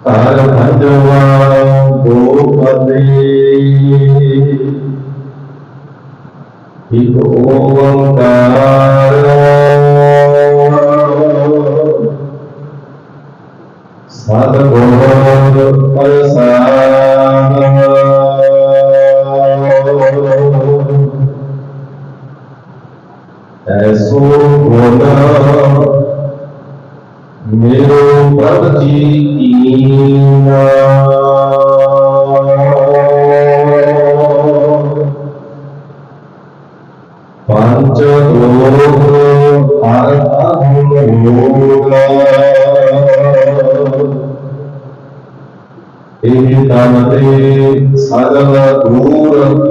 ਹਰ ਪੰਜਵਾ ਗੋਪਤੀ ਇਕ ਓੰਕਾਰ भवति पञ्चदोः एतावते सरलदूरकी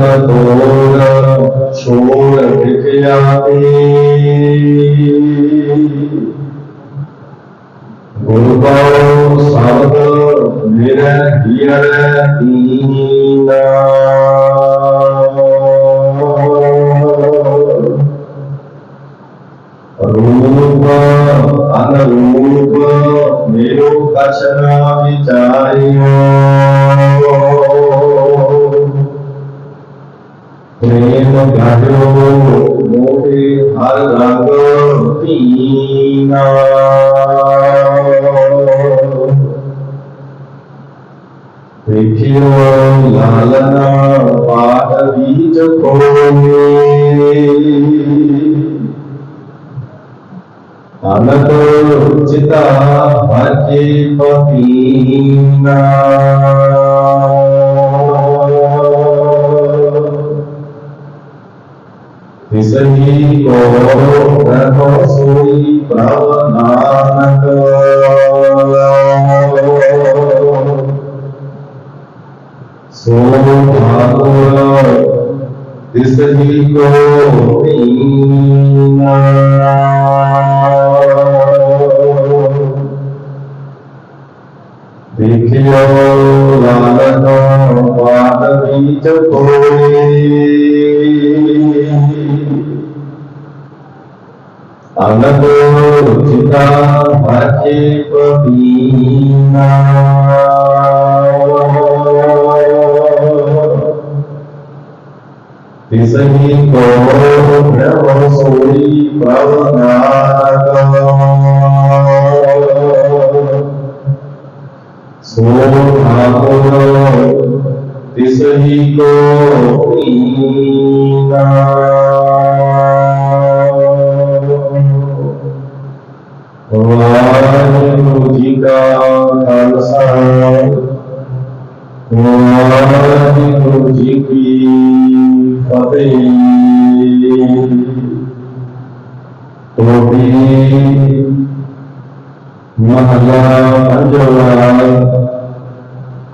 महतो न सब गुरुभाव सर्व निरहियतीना रूप अनरूप निरूपचना विचारियो गजो मोहे हर रंग पीना देखियो लालना पाठ बीज खोले अनतोचिता हरि पपीना को सुई प्रवनानक देखियो लालनो पाद बीज कोई ਤਿਸਹੀ ਕੋ ਪੀਨਾ ਦੇਖਿਓ ਲਾਲਨ ਪਾਟ ਵਿੱਚ ਕੋਏ ਅਨਕ ਰੁਚਿਤਾ ਭਜੇ ਪਦੀਨਾ de pipa bem, ouvir Maria Panjava,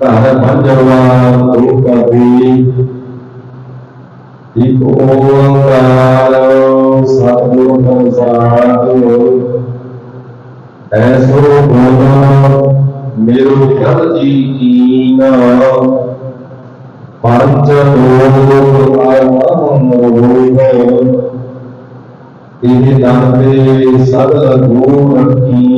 Cara Panjava, Tuca bem, e colocar o sapo cansado, é sobrado, meu cara de quina. ਜਾਪੇ ਸਦ ਗੁਣ ਕੀ